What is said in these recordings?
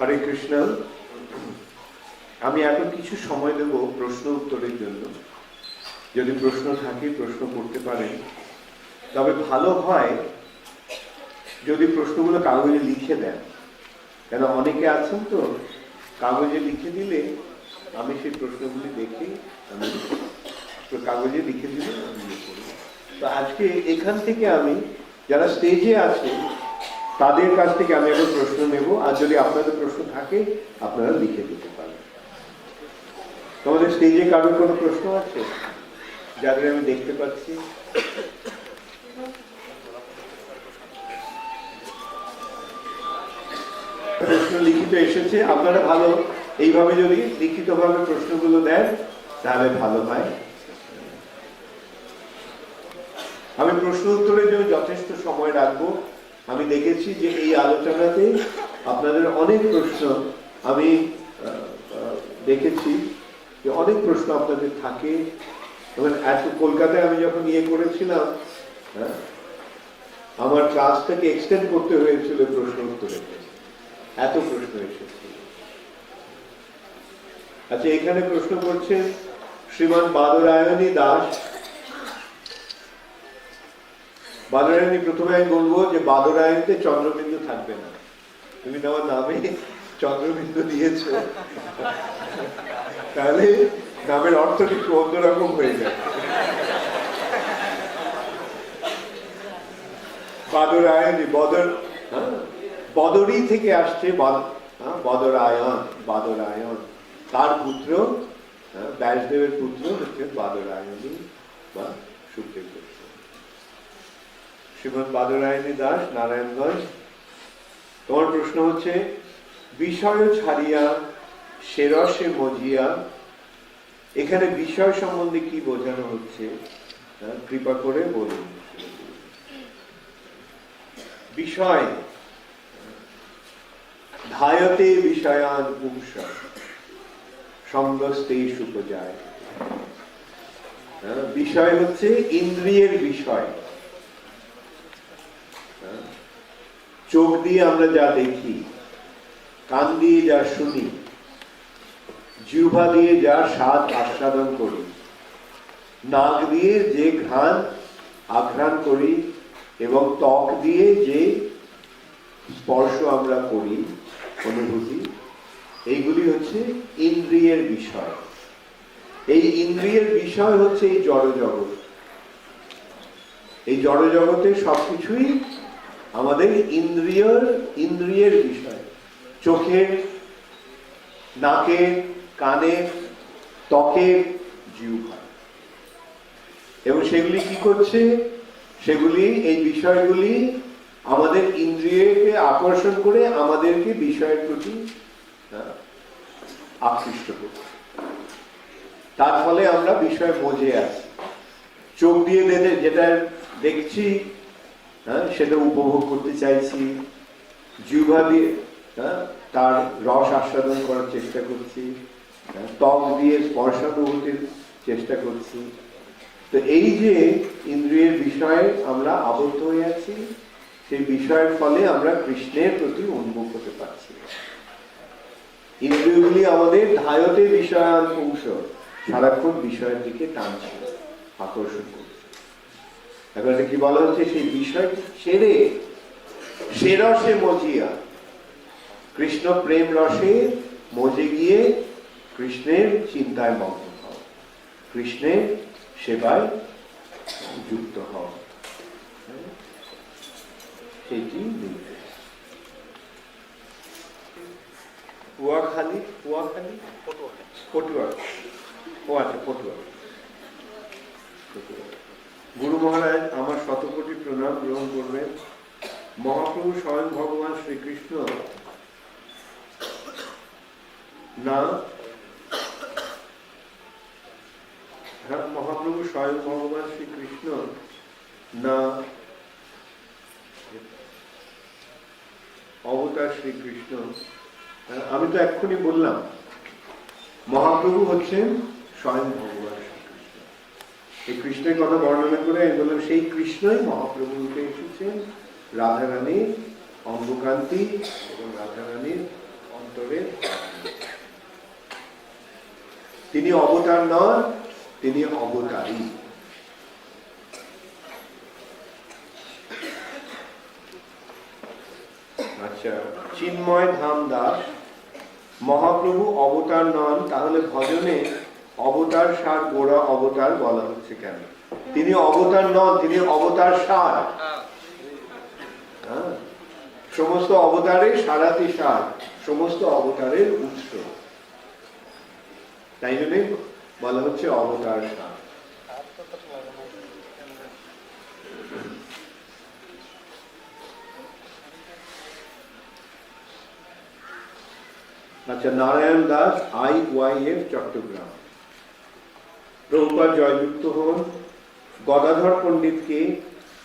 হরে কৃষ্ণ। আমি এখন কিছু সময় দেব প্রশ্ন উত্তরের জন্য। যদি প্রশ্ন থাকে, প্রশ্ন করতে পারেন। তবে ভালো হয় যদি প্রশ্নগুলো কাগজে লিখে দেন। কেন অনেকে আছেন তো, কাগজে লিখে দিলে আমি সেই প্রশ্নগুলি দেখে আমি কাগজে লিখে দিলে আমি তো আজকে এখান থেকে আমি যারা স্টেজে আছে তাদের কাছ থেকে আমি এখন প্রশ্ন নেব, আর যদি আপনাদের প্রশ্ন থাকে, আপনারা লিখে দিতে পারেন। তোমাদের স্টেজে কারোর কোনো প্রশ্ন আছে? যাদের আমি দেখতে পাচ্ছি। প্রশ্ন লিখিত এসেছে। আপনারা ভালো, এইভাবে যদি লিখিতভাবে প্রশ্নগুলো দেন, তাহলে ভালো হয়। আমি প্রশ্ন উত্তরের জন্য যথেষ্ট সময় রাখব। আমি দেখেছি যে এই আলোচনাতে আপনাদের অনেক প্রশ্ন আমি দেখেছি যে অনেক প্রশ্ন আপনাদের থাকে। এবং এত কলকাতায় আমি যখন ইয়ে করেছিলাম হ্যাঁ, আমার ক্লাসটাকে এক্সটেন্ড করতে হয়েছিল প্রশ্ন উত্তরে এত প্রশ্ন এসেছিল। আচ্ছা এখানে প্রশ্ন করছে শ্রীমান বাদরায়ণী দাস বাদরায়ণী প্রথমে আমি বলব যে বাদরায়ণীতে চন্দ্রবিন্দু থাকবে না। তুমি তোমার নামে চন্দ্রবিন্দু দিয়েছ। তাহলে নামের অর্থটা অন্যরকম হয়ে যায়। বাদরায়ণী বদর হ্যাঁ, বদরই থেকে আসছে হ্যাঁ, বদরায়ণ বাদরায়ণ তার পুত্র হ্যাঁ, ব্যাসদেবের পুত্র হচ্ছে বাদরায়ণী বা সুখদেব। শ্রীমৎ বাদরায়ণী দাস নারায়ণগঞ্জ তোমার প্রশ্ন হচ্ছে বিষয় ছাড়িয়া সেরসে মজিয়া এখানে বিষয় সম্বন্ধে কি বোঝানো হচ্ছে? কৃপা করে বলুন। বিষয় ধায়তে বিষয়ান পুংস সঙ্গস্তেই সুপজায়। হ্যাঁ, বিষয় হচ্ছে ইন্দ্রিয়ের বিষয়। চোখ দিয়ে আমরা যা দেখি, কান দিয়ে যা শুনি, জিহ্বা দিয়ে যা স্বাদ আস্বাদন করি, নাক দিয়ে যে ঘ্রাণ আঘ্রাণ করি এবং ত্বক দিয়ে যে স্পর্শ আমরা করি, অনুভূতি, এইগুলি হচ্ছে ইন্দ্রিয়ের বিষয়। এই ইন্দ্রিয়ের বিষয় হচ্ছে এই জড় জগৎ এই জড় জগতে সবকিছুই আমাদের ইন্দ্রিয়র, ইন্দ্রিয়ের বিষয়। চোখের নাকের কানের ত্বকের জিহ্বা এবং সেগুলি কি করছে? সেগুলি, এই বিষয়গুলি আমাদের ইন্দ্রিয়কে আকর্ষণ করে আমাদেরকে বিষয়ের প্রতি আকৃষ্ট করছে। তার ফলে আমরা বিষয় বোঝে আছি। চোখ দিয়ে যেটা দেখছি হ্যাঁ সেটা উপভোগ করতে চাইছি। জিহ্বা দিয়ে হ্যাঁ, তার রস আস্বাদন করার চেষ্টা করছি। হ্যাঁ, ত্বক দিয়ে স্পর্শানুভূতির চেষ্টা করছি। তো এই যে ইন্দ্রিয়ের বিষয়ে আমরা আবদ্ধ হয়ে আছি সেই বিষয়ের ফলে আমরা কৃষ্ণের প্রতি উন্মুখ হতে পারছি। ইন্দ্রিয়গুলি আমাদের ধায়তে বিষয়ান অংশ সারাক্ষণ বিষয়ের দিকে টানছে আকর্ষণ করছে। এখন কি বলা হচ্ছে? সেই বিষয়টি ছেড়ে সে রসে মজিয়া। কৃষ্ণ প্রেম রসে মজে গিয়ে কৃষ্ণের চিন্তায় মগ্ন হও। কৃষ্ণের সেবায় যুক্ত হও। সেটি নির্দেশ? কুয়াখালী কুয়াখালী? পটুয়া। ও আচ্ছা পটুয়া। পটুয়া। গুরু মহারাজ আমার শতকোটি প্রণাম গ্রহণ করবেন। মহাপ্রভু স্বয়ং ভগবান শ্রীকৃষ্ণ। না। হ্যাঁ মহাপ্রভু স্বয়ং ভগবান শ্রীকৃষ্ণ। না। অবতার শ্রীকৃষ্ণ। হ্যাঁ, আমি তো এক্ষুনি বললাম। মহাপ্রভু হচ্ছেন স্বয়ং ভগবান এই কৃষ্ণের কথা বর্ণনা করে আমি বললাম, সেই কৃষ্ণই মহাপ্রভু রূপে এসেছেন। রাধা রাধারানী অম্বকান্তি এবং রাধা রানীর অন্তরে। তিনি অবতার নন, তিনি অবতারী। আচ্ছা চিন্ময় ধাম দাস, মহাপ্রভু অবতার নন, তাহলে ভজনে অবতার সার গোড়া অবতার বলা হচ্ছে কেন? তিনি অবতার নন, তিনি অবতার সার। হ্যাঁ। সমস্ত অবতারের সারাতি সার, সমস্ত অবতারের উৎস। তাই জন্যে বলা হচ্ছে অবতার সার। আচ্ছা Narayan Das, I Y F Chittagong. Prabhupada জয়যুক্ত হন। গদাধর পণ্ডিতকে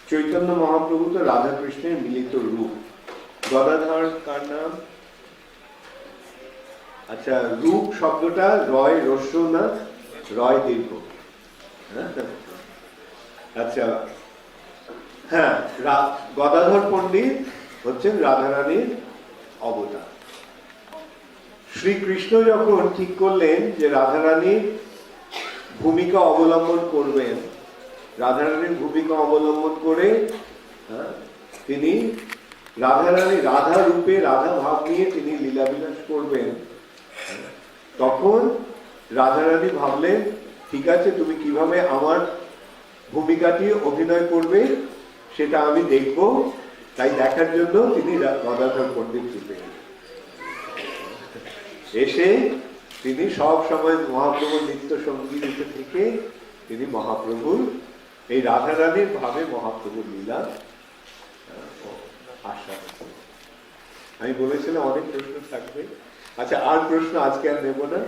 চৈতন্য মহাপ্রভু তো রাধাকৃষ্ণের মিলিত রূপ। গদাধর কার নাম? আচ্ছা রূপ শব্দটা রয় রস্য না রয় দীর্ঘ। হ্যাঁ? আচ্ছা হ্যাঁ গদাধর পণ্ডিত হচ্ছেন রাধারানীর অবতার। শ্রীকৃষ্ণ যখন ঠিক করলেন যে রাধারানীর ভূমিকা অবলম্বন করবেন। রাধারানীর ভূমিকা অবলম্বন করে হ্যাঁ, তিনি রাধারানী রাধা রূপে রাধা ভাব নিয়ে তিনি লীলাবিলাস করবেন। তখন রাধারানী ভাবলেন ঠিক আছে তুমি কীভাবে আমার ভূমিকাটি অভিনয় করবে সেটা আমি দেখব। তাই দেখার জন্য তিনি গদাধর পণ্ডিত রূপে এসে তিনি সব সময় মহাপ্রভুর নিত্য সঙ্গী রূপে থেকে তিনি মহাপ্রভুর, এই রাধারানীর ভাবে মহাপ্রভুর লীলা করলেন। আমি বলেছিলাম অনেক প্রশ্ন থাকবে আচ্ছা আর প্রশ্ন আজকে আর নেব না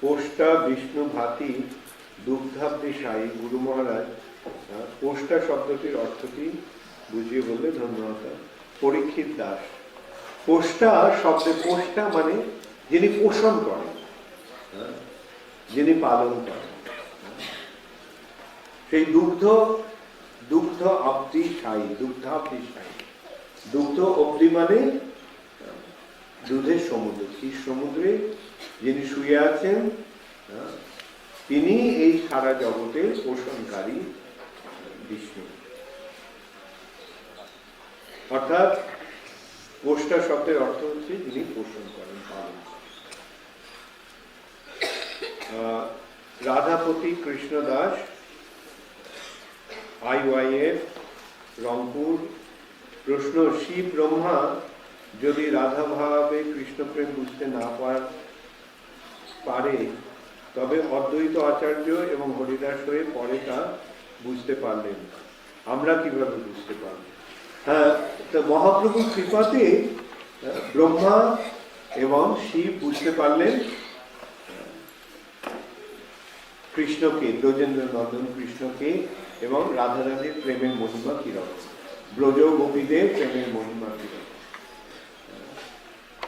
পোষ্টা বিষ্ণু ভাতি দুগ্ধাব্দী সাই, গুরু মহারাজ শব্দটির বুঝিয়ে বললে পরীক্ষিত দাস। পোষ্টা শব্দে পোষ্টা মানে যিনি পোষণ করেন হ্যাঁ, যিনি পালন করেন। হ্যাঁ। সেই দুগ্ধ দুগ্ধ সাই সাই। দুগ্ধ অব্দি মানে দুধের সমুদ্র ক্ষীর সমুদ্রে যিনি শুয়ে আছেন আহ, তিনি এই সারা জগতের পোষণকারী। বিষ্ণু অর্থাৎ পোষ্টা শব্দের অর্থ হচ্ছে যিনি পোষণ করেন, পালন রাধাপতি কৃষ্ণ দাস আইওয়াইএফ, রংপুর, প্রশ্ন শিব ব্রহ্মা, যদি রাধা ভাবে কৃষ্ণপ্রেম বুঝতে না পারে, তবে অদ্বৈত আচার্য এবং হরিদাস হয়ে পরে তা বুঝতে পারলেন। আমরা কীভাবে বুঝতে পারব? হ্যাঁ মহাপ্রভুর কৃপাতে ব্রহ্মা এবং শিব বুঝতে পারলেন কৃষ্ণকে ব্রজেন্দ্র নন্দন কৃষ্ণকে এবং রাধারানীর প্রেমের মহিমা কীরকম ব্রজ গোপীদের প্রেমের মহিমা কীরকম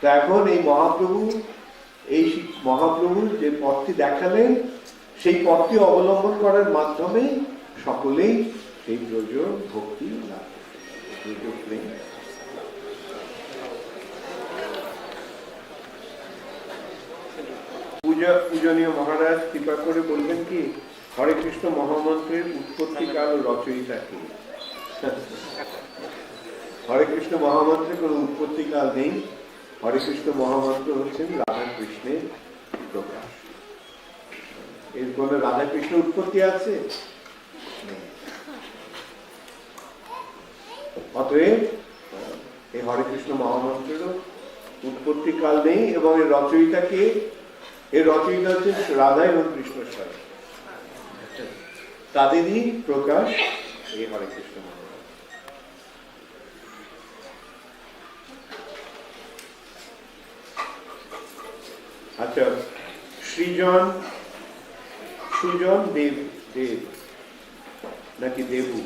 তো এখন এই মহাপ্রভু, এই শি- মহাপ্রভু যে পথটি দেখালেন, সেই পথটি অবলম্বন করার মাধ্যমে সকলেই সেই ব্রজ ভক্তি লাভ করতে পূজা পূজনীয় মহারাজ, কৃপা করে বলবেন কি, হরে কৃষ্ণ মহামন্ত্রের উৎপত্তিকাল ও রচয়িতা কি? হরে কৃষ্ণ মহামন্ত্রের কোনো উৎপত্তিকাল নেই। হরে কৃষ্ণ মহামন্ত্র হচ্ছেন রাধা কৃষ্ণের প্রকাশ। এর কোন রাধা কৃষ্ণ উৎপত্তি আছে নেই। অতএব এই হরে কৃষ্ণ মহামন্ত্রেরও উৎপত্তি কাল নেই এবং এর রচয়িতাকে এর রচয়িতা হচ্ছে রাধা এবং কৃষ্ণ স্বয়ং। তাদেরই প্রকাশ এই হরে কৃষ্ণ আচ্ছা সৃজন, সুজন দেব দেব, নাকি দেবু?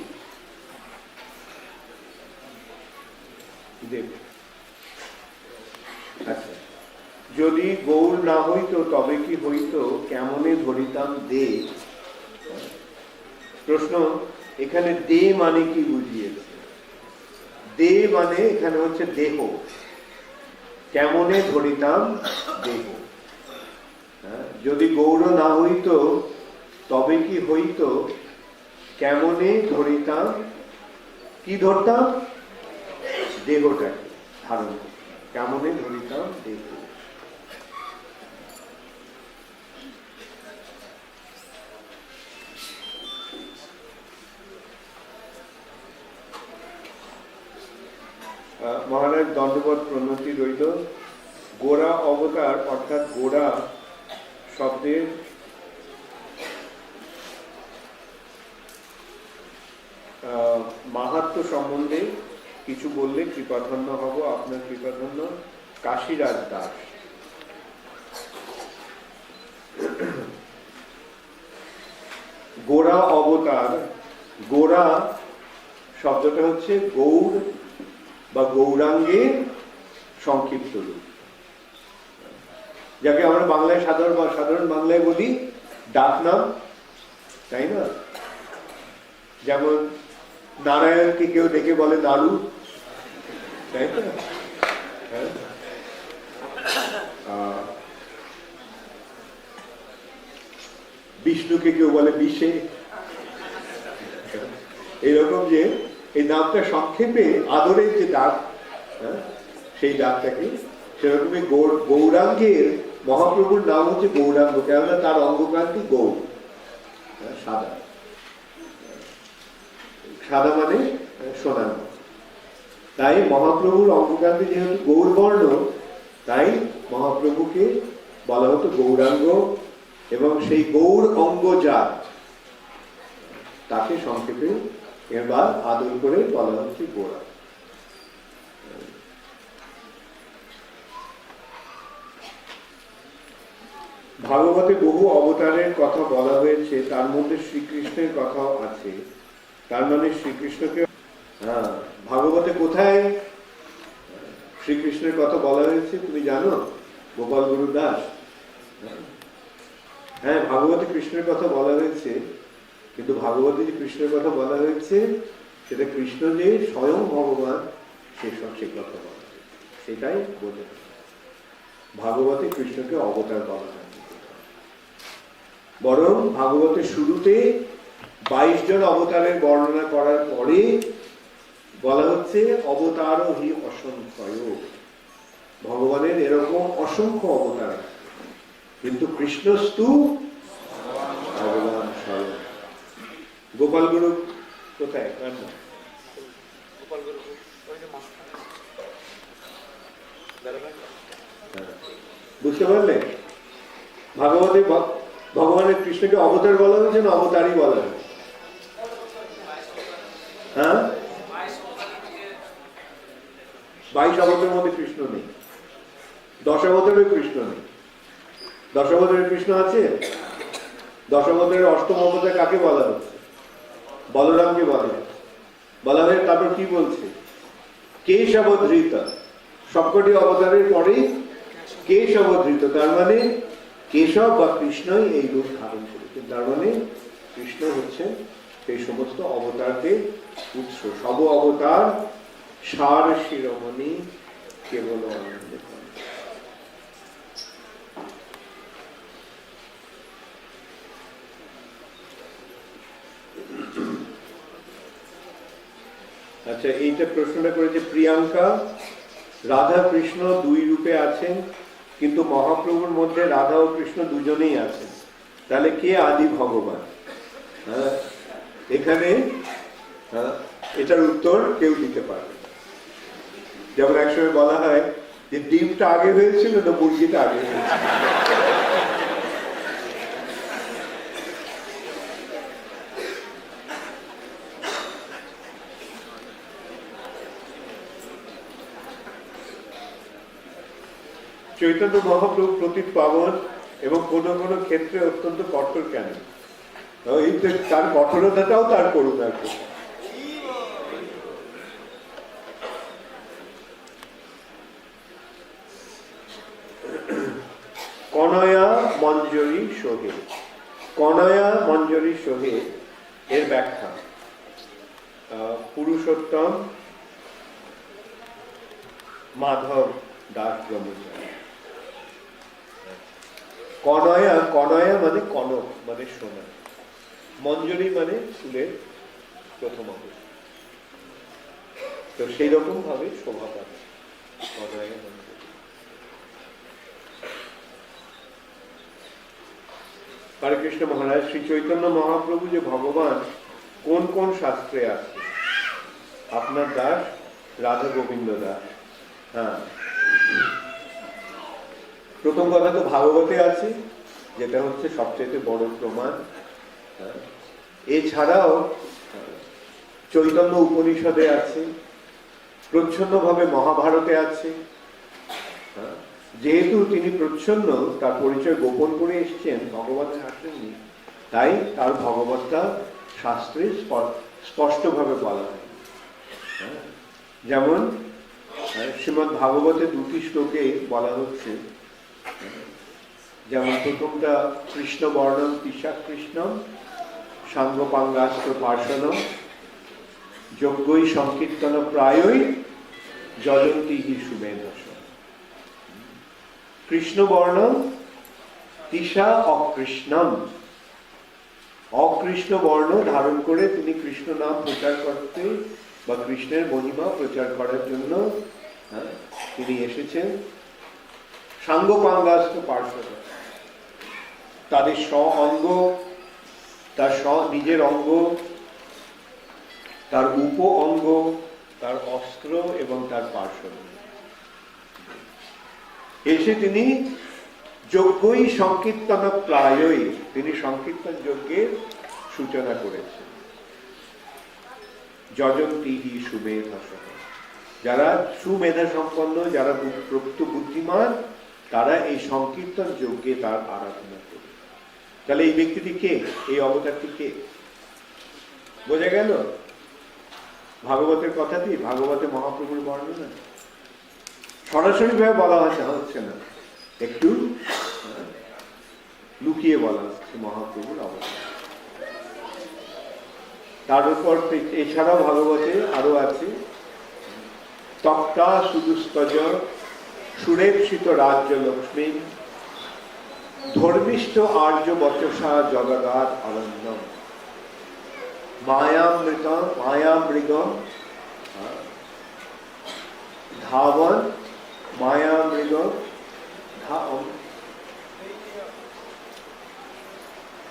দেব। আচ্ছা। যদি গৌর না হইতো তবে কি হইতো কেমনে ধরিতাম দে? প্রশ্ন এখানে দে মানে কি বুঝিয়েছে? দে মানে এখানে হচ্ছে দেহ। কেমনে ধরিতাম দেহ? হ্যাঁ, যদি গৌর না হইত তবে কি হইত কেমনে ধরিতাম? কি ধরতাম? দেহটাকে ধারণ করতাম। কেমনে দেহ মহারাজ দণ্ডবত প্রণতি রইল গোড়া অবতার অর্থাৎ গোড়া শব্দের মাহাত্ম সম্বন্ধে কিছু বললে কৃপাধন্য হব, আপনার কৃপাধন্য। কাশীরাজ দাস। গোড়া অবতার, গোড়া শব্দটা হচ্ছে গৌর বা গৌরাঙ্গের সংক্ষিপ্ত রূপ। যাকে আমরা বাংলায় সাধারণ বা সাধারণ বাংলায় বলি ডাক নাম, তাই না? যেমন নারায়ণকে কেউ ডেকে বলে নাড়ু বিষ্ণুকে কেউ বলে বিষে এরকম যে এই নামটা সংক্ষেপে আদরের যে ডাক হ্যাঁ, সেই ডাকটাকে সেরকমই গৌর- গৌরাঙ্গের মহাপ্রভুর নাম হচ্ছে গৌরাঙ্গ কেননা তার অঙ্গকান্তি গৌর হ্যাঁ, সাদা সাদা মানে সোনার। তাই মহাপ্রভুর অঙ্গকান্তি যেহেতু গৌরবর্ণ, তাই মহাপ্রভুকে বলা হতো গৌরাঙ্গ এবং সেই গৌর অঙ্গ যার তাকে সংক্ষেপে এবার আদর করে বলা হচ্ছে গোড়া ভাগবতে বহু অবতারের কথা বলা হয়েছে, তার মধ্যে শ্রীকৃষ্ণের কথাও আছে। তার মানে শ্রীকৃষ্ণকে হ্যাঁ ভাগবতে কোথায়? শ্রীকৃষ্ণের কথা বলা হয়েছে, তুমি জানো? গোপাল গুরু দাস। হ্যাঁ ভাগবতে কৃষ্ণের কথা বলা হয়েছে, কিন্তু ভাগবতে যে কৃষ্ণের কথা বলা হয়েছে, সেটা কৃষ্ণ যে স্বয়ং ভগবান, সে সব সে কথা বলা সেটাই বোঝা ভাগবতে কৃষ্ণকে অবতার বলা হয়। বরং ভাগবতের শুরুতে বাইশ জন অবতারের বর্ণনা করার পরে বলা হচ্ছে অবতার হি অসংখ্য ভগবানের এরকম অসংখ্য অবতার। কিন্তু কৃষ্ণস্তু ভগবান স্বয়ং। গোপাল গুরু কোথায়। বুঝতে পারলে? ভাগবতে ভ- ভগবানের কৃষ্ণকে অবতার বলা হয়েছে না অবতারই বলা হয়েছে? হ্যাঁ? বাইশ অবতারের মধ্যে কৃষ্ণ নেই। দশ অবতারের কৃষ্ণ নেই। দশ অবতারের কৃষ্ণ আছে? দশ অবতারের অষ্টম অবতার কাকে বলা হচ্ছে? বলরামকে বলা হচ্ছে। বলা তারপর কি বলছে? কেশবধৃত। সবকটি অবতারের পরেই কেশবধৃত। তার মানে কেশব বা কৃষ্ণই এই রূপ ধারণ করেছেন। তার মানে কৃষ্ণ হচ্ছেন সেই সমস্ত অবতারকে উৎস। সব অবতার সার শিরোমণি কেবল আনন্দ। আচ্ছা এইটা প্রশ্নটা করেছে প্রিয়াঙ্কা রাধা কৃষ্ণ দুই রূপে আছেন কিন্তু মহাপ্রভুর মধ্যে রাধা ও কৃষ্ণ দুজনেই আছেন তাহলে কে আদি ভগবান হ্যাঁ, এখানে হ্যাঁ, এটার উত্তর কেউ দিতে পারবে না। যেমন একসময় বলা হয় যে ডিমটা আগে হয়েছিল না মুরগিটা আগে হয়েছিল? চৈতন্য মহাপ্রভু প্রতি পাবন এবং কোন কোন ক্ষেত্রে অত্যন্ত কঠোর কেন? এই তার কঠোরতাটাও তার করুণা কনয়া মঞ্জরি সোহে কনয়া মঞ্জরি সোহে এর ব্যাখ্যা। পুরুষোত্তম, মাধব দাস ব্রহ্মচারী। কনয়া কনয়া মানে কনক মানে সোনা। মঞ্জরি মানে ফুলের প্রথম অংশ তো সেই রকম ভাবে শোভা পাচ্ছে কনয়া মঞ্জরি হরে কৃষ্ণ মহারাজ, শ্রী চৈতন্য মহাপ্রভু যে ভগবান, কোন কোন শাস্ত্রে আছে? আপনার দাস, রাধা গোবিন্দ দাস। হ্যাঁ। প্রথম কথা তো ভাগবতে আছে, যেটা হচ্ছে সবচেয়ে বড় প্রমাণ। হ্যাঁ। এছাড়াও, চৈতন্য উপনিষদে আছে প্রচ্ছন্ন ভাবে মহাভারতে আছে। হ্যাঁ। যেহেতু তিনি প্রচ্ছন্ন, তার পরিচয় গোপন করে এসছেন ভগবানের আসেননি, তাই তার ভগবতটা শাস্ত্রে স্প- স্পষ্টভাবে বলা হয় হ্যাঁ। যেমন শ্রীমদ ভাগবতে দুটি শ্লোকে বলা হচ্ছে, যেমন প্রথমটা, কৃষ্ণ বর্ণম তিসা কৃষ্ণ সাঙ্গপাঙ্গাস্ত্র পার্শ্বন যজ্ঞই সংকীর্তন প্রায়ই যজন্তি হি সুমেধস কৃষ্ণ বর্ণম তিসা অকৃষ্ণম। অকৃষ্ণ বর্ণ ধারণ করে তিনি কৃষ্ণ নাম প্রচার করতে বা কৃষ্ণের মহিমা প্রচার করার জন্য হ্যাঁ, তিনি এসেছেন। সাঙ্গ সাঙ্গপাঙ্গাস্ত পার্শ্বদ তাদের স্ব অঙ্গ তার স্ব নিজের অঙ্গ তার উপ অঙ্গ তার অস্ত্র এবং তার পার্শ্বদ এসে তিনি যজ্ঞই সংকীর্তন প্রায়ই। তিনি সংকীর্তন যজ্ঞের সূচনা করেছেন। যজন্তি হি সুমেধা যারা সুমেধা সম্পন্ন, যারা প্রকৃত বুদ্ধিমান, তারা এই সংকীর্তন যজ্ঞে তার আরাধনা করে। তাহলে এই ব্যক্তিটি কে? এই অবতারটি কে? বোঝা গেল? ভাগবতের কথাটি? ভাগবতে মহাপ্রভুর বর্ণনা? সরাসরি ভাবে বলা হচ্ছে হচ্ছে না। একটু লুকিয়ে বলা হচ্ছে মহাপ্রভুর অবতার তার উপর এছাড়াও ভাগবতে আরও আছে। তক্তা সুদুস্তজ সুরেক্ষিত রাজ্য লক্ষ্মী। ধর্মিষ্ঠ আর্য বচসা জগদাত অরণ্য মায়ামৃত মায়ামৃগ ধাবন মায়ামৃগ ধা-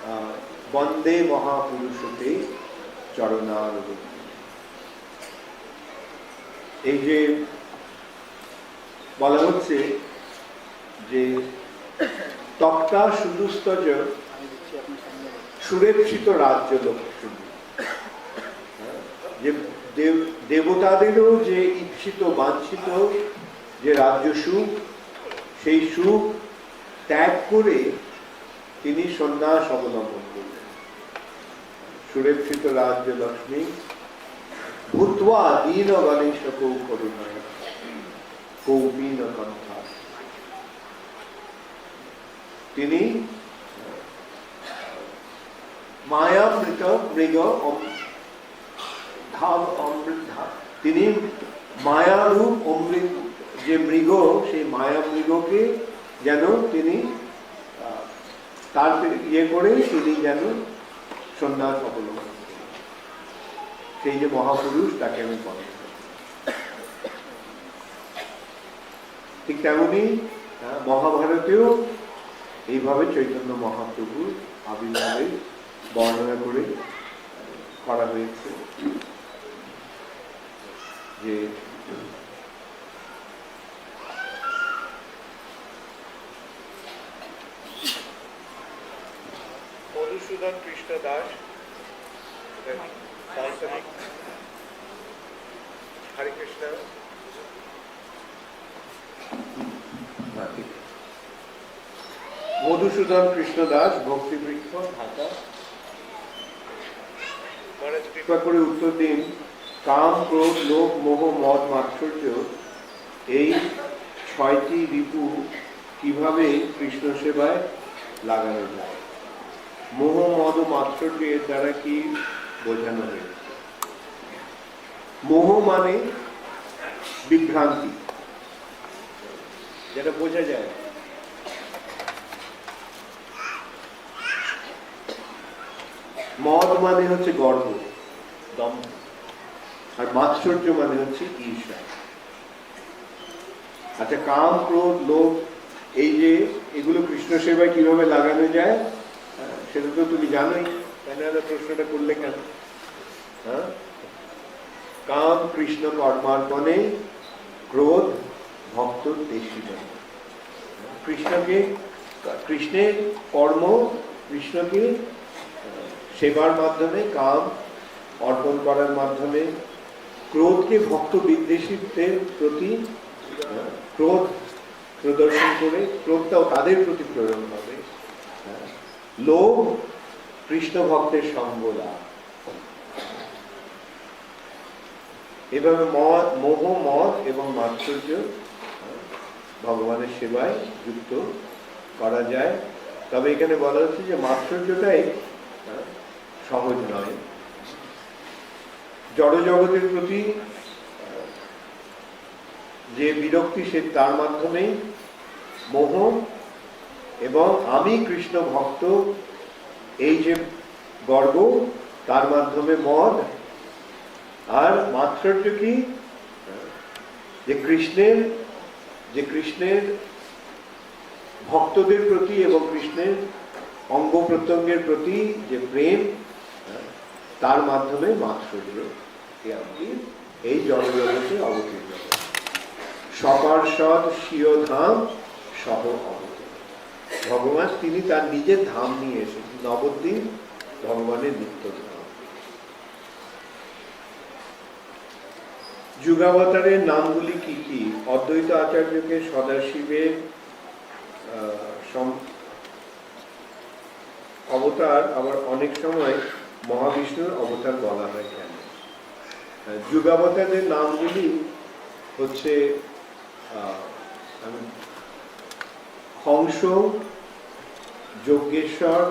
আহ, বন্দে মহাপুরুষতে চরণার এই যে বলা হচ্ছে যে তক্তা সুদুস্তজ সুরেক্ষিত রাজ্য লক্ষ্মী। যে দেব- দেবতাদেরও যে ইচ্ছিত বাঞ্ছিত যে রাজ্য সুখ, সেই সুখ ত্যাগ করে তিনি সন্ন্যাস অবলম্বন করলেন সুরক্ষিত রাজ্য লক্ষ্মী ভূত্বা দীন গণেশ কৌ করুণায় কৌপীন কণ্ঠা তিনি, মায়ামৃত মৃগ অম- ধাম অমৃত। তিনি মায়ারূপ অমৃত যে মৃগ, সেই মায়া মৃগকে যেন তিনি তার ইয়ে করে তিনি যেন সন্ন্যাস অবলম্বন সেই যে মহাপুরুষ, তাকে আমি বলি ঠিক তেমনি মহাভারতেও এইভাবে চৈতন্য মহাপ্রভুর আবির্ভাবে বর্ণনা করে করা হয়েছে যে মধুসূদন কৃষ্ণ দাস। হরে কৃষ্ণ। মধুসূদন কৃষ্ণ দাস ভক্তিবৃক্ষ ঢাকা। কৃপা করে উত্তর দিন। কাম ক্রোধ লোভ মোহ মদ মাৎসর্য এই ছয়টি রিপু কীভাবে কৃষ্ণ সেবায় লাগানো যায়? মোহ মদ ও এর দ্বারা কি বোঝানো হয়েছে? মোহ মানে বিভ্রান্তি। যেটা বোঝা যায়। মদ মানে হচ্ছে গর্ব, দম, আর মাৎসর্য মানে হচ্ছে ঈর্ষা। আচ্ছা কাম, ক্রোধ, লোভ, এই যে এগুলো কৃষ্ণ সেবায় কীভাবে লাগানো যায়? সেটা তো তুমি জানোই না প্রশ্নটা করলে কেন হ্যাঁ? কাম কৃষ্ণ কর্মার্পণে ক্রোধ ভক্ত কৃষ্ণকে, কৃষ্ণের কর্ম, কৃষ্ণকে সেবার মাধ্যমে, কাম অর্পণ করার মাধ্যমে, ক্রোধকে ভক্ত বিদ্বেষীদের প্রতি ক্রোধ প্রদর্শন করে, ক্রোধটাও তাদের প্রতি প্রেরণ হ্যাঁ। লোভ কৃষ্ণ ভক্তের সঙ্গ এভাবে মদ, মোহ, মদ এবং মাৎসর্য ভগবানের সেবায় যুক্ত করা যায়। তবে এখানে বলা হচ্ছে যে মাৎসর্যটাই সহজ নয়। জড় জগতের প্রতি যে বিরক্তি সে তার মাধ্যমেই মোহ এবং আমি কৃষ্ণ ভক্ত, এই যে গর্ব, তার মাধ্যমে মদ আর মাৎসর্য কি যে কৃষ্ণের যে কৃষ্ণের ভক্তদের প্রতি এবং কৃষ্ণের অঙ্গ প্রত্যঙ্গের প্রতি যে প্রেম, তার মাধ্যমে মাৎসর্য এই জনজগতে অবতীর্ণ। সপার্ষদ স্বীয় ধাম সহ অবতীর্ণ ভগবান তিনি তার নিজের ধাম নিয়ে এসেছেন, নবদ্বীপ ভগবানের নিত্য ধাম। যুগাবতারের নামগুলি কি কি? অদ্বৈত আচার্যকে সদাশিবের অবতার, আবার অনেক সময় মহাবিষ্ণুর অবতার বলা হয় কেন? যুগাবতারের নামগুলি হচ্ছে আমি- হংস যজ্ঞেশ্বর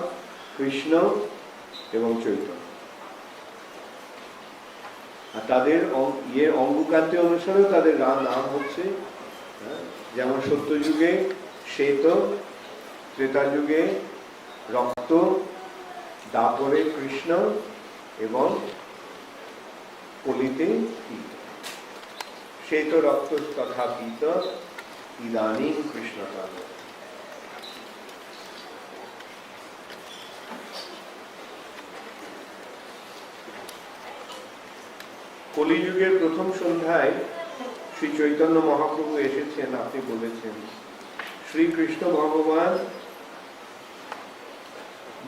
কৃষ্ণ এবং চৈতন্য। আর তাদের ইয়ের অঙ্গকান্তি অনুসারেও তাদের নাম হচ্ছে হ্যাঁ, যেমন সত্যযুগে শ্বেত ত্রেতা যুগে রক্ত দাপরে কৃষ্ণ এবং কলিতে পীত। শ্বেত রক্ত তথা পীত ইদানীম কৃষ্ণ কলিযুগের প্রথম সন্ধ্যায় শ্রী চৈতন্য মহাপ্রভু এসেছেন, আপনি বলেছেন, শ্রীকৃষ্ণ ভগবান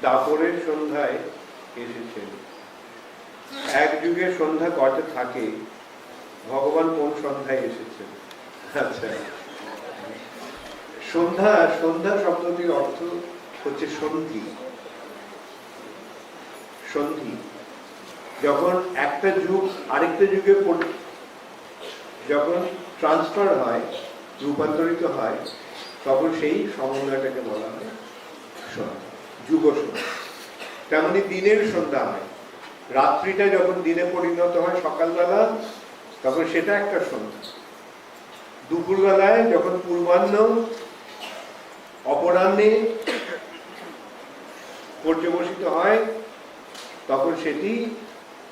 দাপরের সন্ধ্যায় এসেছেন। এক যুগে সন্ধ্যা কয়টা থাকে? ভগবান কোন সন্ধ্যায় এসেছেন? আচ্ছা। সন্ধ্যা সন্ধ্যা শব্দটির অর্থ হচ্ছে সন্ধি। সন্ধি। যখন একটা যুগ আরেকটা যুগে যখন ট্রান্সফার হয়, রূপান্তরিত হয়, তখন সেই সমন্বয়টাকে বলা হয় যুগ সন্ধ্যা তেমনি দিনের সন্ধ্যা হয়। রাত্রিটা যখন দিনে পরিণত হয় সকালবেলা, তখন সেটা একটা সন্ধ্যা। দুপুরবেলায় যখন পূর্বাহ্ন, অপরাহ্নে পর্যবসিত হয়, তখন সেটি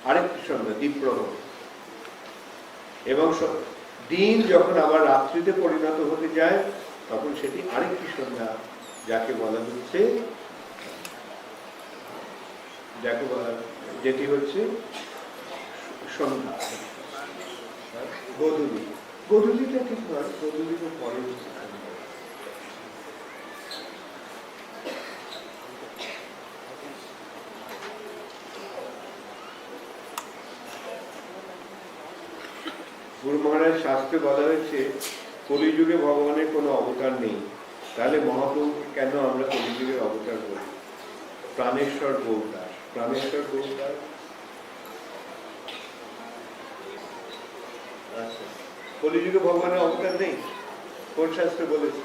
আরেকটি সন্ধ্যা দ্বীপ্রহর এবং দিন যখন আবার রাত্রিতে পরিণত হতে যায়, তখন সেটি আরেকটি সন্ধ্যা, যাকে বলা হচ্ছে যাকে বলা যেটি হচ্ছে সন্ধ্যা। গধূলি। গধূলিটা ঠিক নয় গধূলিটা পরে হচ্ছে সন্ধ্যা। শাস্ত্রে বলা হয়েছে, কলিযুগে ভগবানের কোনো অবতার নেই। তাহলে মহাপ্রভুকে কেন আমরা কলিযুগের অবতার বলি? প্রাণেশ্বর গৌরদাস। প্রাণেশ্বর গৌরদাস? আচ্ছা। কলিযুগে ভগবানের অবতার নেই? কোন শাস্ত্রে বলেছে?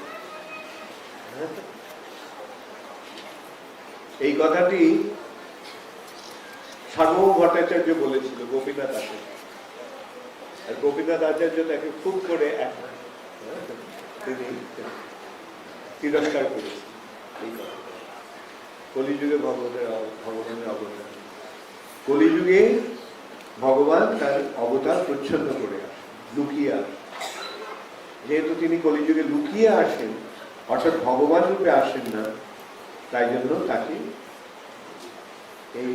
এই কথাটি সার্বভৌম ভট্টাচার্য বলেছিল, গোপীনাথ আচার্য আর গোপীনাথ আচার্য তাকে খুব করে তিনি তিরস্কার করেছেন। কলিযুগে ভগবানের ভগবানের অবতার। কলিযুগে ভগবান তার অবতার প্রচ্ছন্ন করে আসেন, লুকিয়ে আসেন। যেহেতু তিনি কলিযুগে লুকিয়ে আসেন, অর্থাৎ ভগবান রূপে আসেন না, তাই জন্য তাকে এই